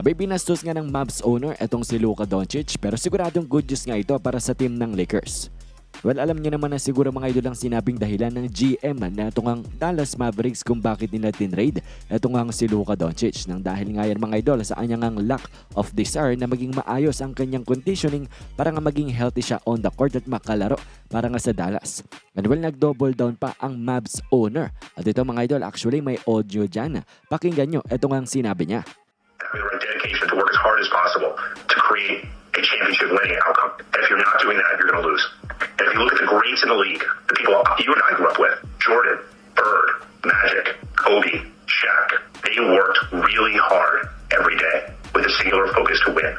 Abay binastos nga ng Mavs owner etong si Luka Doncic pero siguradong good news nga ito para sa team ng Lakers. Well, alam niyo naman na siguro mga idol ang sinabing dahilan ng GM na itong ang Dallas Mavericks kung bakit nila tinrade itong ang si Luka Doncic nang dahil nga yan mga idol sa kanyang ang lack of desire na maging maayos ang kanyang conditioning para nga maging healthy siya on the court at makalaro para nga sa Dallas. And well, nag-double down pa ang Mavs owner. At ito mga idol, actually may audio dyan. Pakinggan nyo, ito nga ang sinabi niya. dedication to work as hard as possible to create a championship winning outcome. And if you're not doing that, you're going to lose. Greats in the league, the people you and I grew up with, Jordan, Bird, Magic, Kobe, Shaq, they worked really hard every day with a singular focus to win.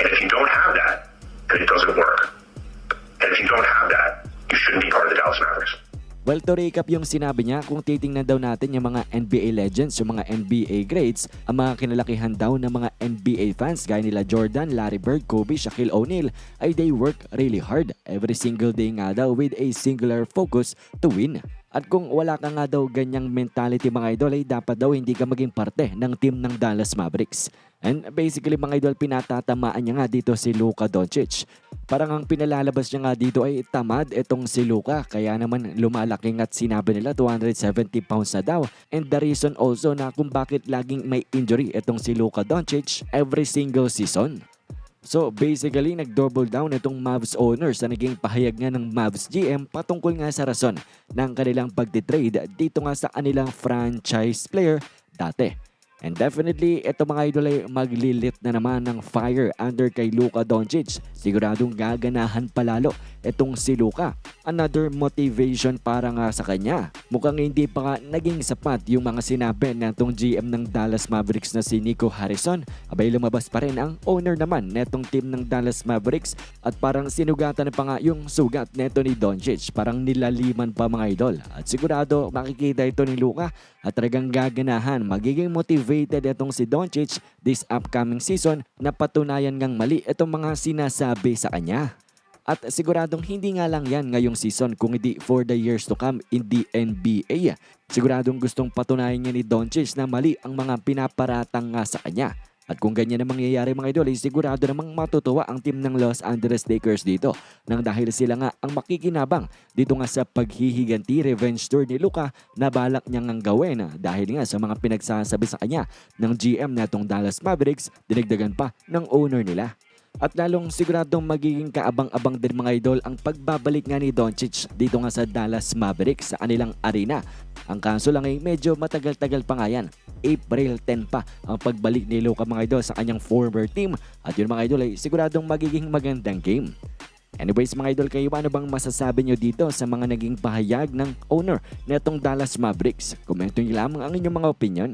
And if you don't have that, then it doesn't work. And if you don't have that, you shouldn't be part of the Dallas Mavericks. Well, to recap yung sinabi niya, kung titingnan daw natin yung mga NBA legends, yung mga NBA greats, ang mga kinalakihan daw ng mga NBA fans gaya nila Jordan, Larry Bird, Kobe, Shaquille O'Neal ay they work really hard every single day nga daw with a singular focus to win. At kung wala ka nga daw ganyang mentality mga idol ay dapat daw hindi ka maging parte ng team ng Dallas Mavericks. And basically mga idol pinatatamaan niya nga dito si Luka Doncic. Parang ang pinalalabas niya nga dito ay tamad itong si Luka kaya naman lumalaki at sinabi nila 270 pounds na daw. And the reason also na kung bakit laging may injury itong si Luka Doncic every single season. So basically nag-double down itong Mavs owners na naging pahayag nga ng Mavs GM patungkol nga sa rason ng kanilang pagtitrade dito nga sa kanilang franchise player dati. And definitely, ito mga idol ay maglilit na naman ng fire under kay Luka Doncic. Siguradong gaganahan palalo itong si Luka. Another motivation para nga sa kanya. Mukhang hindi pa nga naging sapat yung mga sinabi ng itong GM ng Dallas Mavericks na si Nico Harrison. Abay lumabas pa rin ang owner naman netong team ng Dallas Mavericks at parang sinugatan pa nga yung sugat neto ni Doncic. Parang nilaliman pa mga idol. At sigurado makikita ito ni Luka at talagang gaganahan. Magiging motivated itong si Doncic this upcoming season na patunayan ngang mali itong mga sinasabi sa kanya. At siguradong hindi nga lang yan ngayong season kung hindi for the years to come in the NBA. Siguradong gustong patunayan niya ni Doncic na mali ang mga pinaparatang nga sa kanya. At kung ganyan ang mangyayari mga idol, ay sigurado namang matutuwa ang team ng Los Angeles Lakers dito nang dahil sila nga ang makikinabang dito nga sa paghihiganti revenge tour ni Luka na balak niyang ang gawin dahil nga sa mga pinagsasabi sa kanya ng GM na itong Dallas Mavericks, dinagdagan pa ng owner nila. At lalong siguradong magiging kaabang-abang din mga idol ang pagbabalik nga ni Doncic dito nga sa Dallas Mavericks sa kanilang arena. Ang kaso lang ay medyo matagal-tagal pa nga yan. April 10 pa ang pagbalik ni Luka mga idol sa kanyang former team. At yun mga idol ay siguradong magiging magandang game. Anyways mga idol, kayo ano bang masasabi nyo dito sa mga naging pahayag ng owner na itong Dallas Mavericks? Komento nyo lamang ang inyong mga opinion.